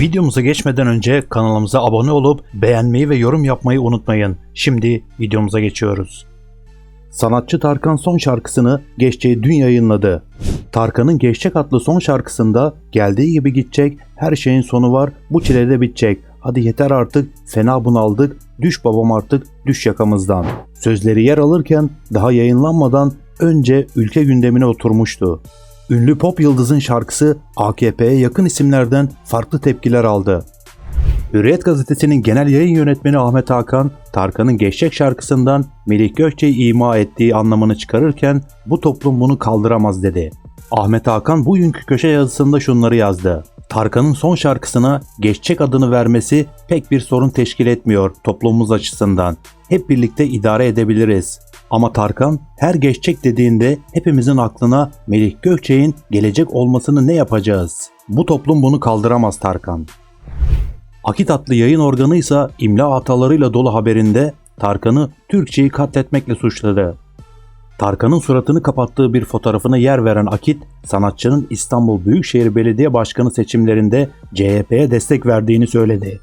Videomuza geçmeden önce kanalımıza abone olup beğenmeyi ve yorum yapmayı unutmayın. Şimdi videomuza geçiyoruz. Sanatçı Tarkan son şarkısını Geçeceği dün yayınladı. Tarkan'ın Geçecek adlı son şarkısında geldiği gibi gidecek, her şeyin sonu var, bu çile de bitecek. Hadi yeter artık, fena bunaldık, düş babam artık, düş yakamızdan. Sözleri yer alırken daha yayınlanmadan önce ülke gündemine oturmuştu. Ünlü pop yıldızın şarkısı AKP'ye yakın isimlerden farklı tepkiler aldı. Hürriyet gazetesinin genel yayın yönetmeni Ahmet Hakan, Tarkan'ın Geçecek şarkısından Melih Gökçe'yi ima ettiği anlamını çıkarırken bu toplum bunu kaldıramaz dedi. Ahmet Hakan bugünkü köşe yazısında şunları yazdı. Tarkan'ın son şarkısına Geçecek adını vermesi pek bir sorun teşkil etmiyor toplumumuz açısından. Hep birlikte idare edebiliriz. Ama Tarkan her geçecek dediğinde hepimizin aklına Melih Gökçe'nin gelecek olmasını ne yapacağız? Bu toplum bunu kaldıramaz Tarkan. Akit adlı yayın organı ise imla hatalarıyla dolu haberinde Tarkan'ı Türkçeyi katletmekle suçladı. Tarkan'ın suratını kapattığı bir fotoğrafına yer veren Akit, sanatçının İstanbul Büyükşehir Belediye Başkanı seçimlerinde CHP'ye destek verdiğini söyledi.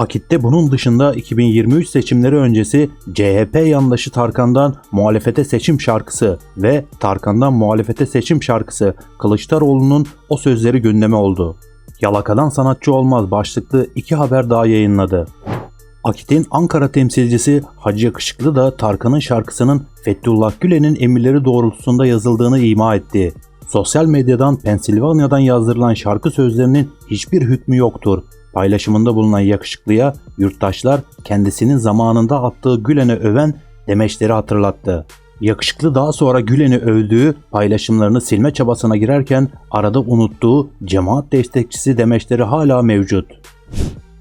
Akit'te bunun dışında 2023 seçimleri öncesi CHP yandaşı Tarkan'dan muhalefete seçim şarkısı ve Tarkan'dan muhalefete seçim şarkısı Kılıçdaroğlu'nun o sözleri gündeme oldu. Yalakadan sanatçı olmaz başlıklı iki haber daha yayınladı. Akit'in Ankara temsilcisi Hacı Yakışıklı da Tarkan'ın şarkısının Fethullah Gülen'in emirleri doğrultusunda yazıldığını ima etti. Sosyal medyadan Pensilvanya'dan yazdırılan şarkı sözlerinin hiçbir hükmü yoktur. Paylaşımında bulunan yakışıklıya yurttaşlar kendisinin zamanında attığı Gülen'e öven demeçleri hatırlattı. Yakışıklı daha sonra Gülen'i övdüğü paylaşımlarını silme çabasına girerken arada unuttuğu cemaat destekçisi demeçleri hala mevcut.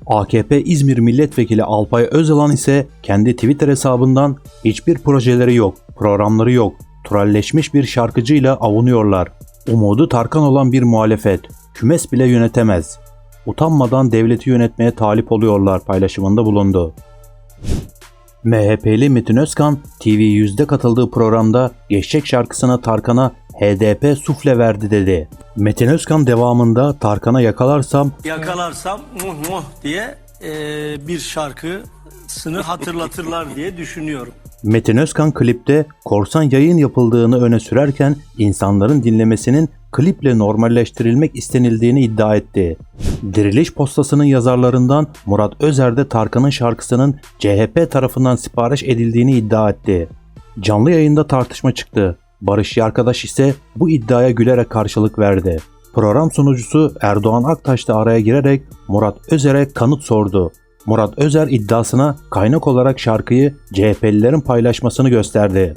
AKP İzmir Milletvekili Alpay Özalan ise kendi Twitter hesabından hiçbir projeleri yok, programları yok, trolleşmiş bir şarkıcıyla avunuyorlar. Umudu Tarkan olan bir muhalefet, kümes bile yönetemez. Utanmadan devleti yönetmeye talip oluyorlar paylaşımında bulundu. MHP'li Metin Özkan TV100'de katıldığı programda Geçecek şarkısına Tarkan'a HDP sufle verdi dedi. Metin Özkan devamında Tarkan'a yakalarsam yakalarsam muh muh diye e, bir şarkısını hatırlatırlar diye düşünüyorum. Metin Özkan klipte korsan yayın yapıldığını öne sürerken insanların dinlemesinin kliple normalleştirilmek istenildiğini iddia etti. Diriliş postasının yazarlarından Murat Özer de Tarkan'ın şarkısının CHP tarafından sipariş edildiğini iddia etti. Canlı yayında tartışma çıktı. Barış Yarkadaş ise bu iddiaya gülerek karşılık verdi. Program sunucusu Erdoğan Aktaş da araya girerek Murat Özer'e kanıt sordu. Murat Özer iddiasına kaynak olarak şarkıyı CHP'lilerin paylaşmasını gösterdi.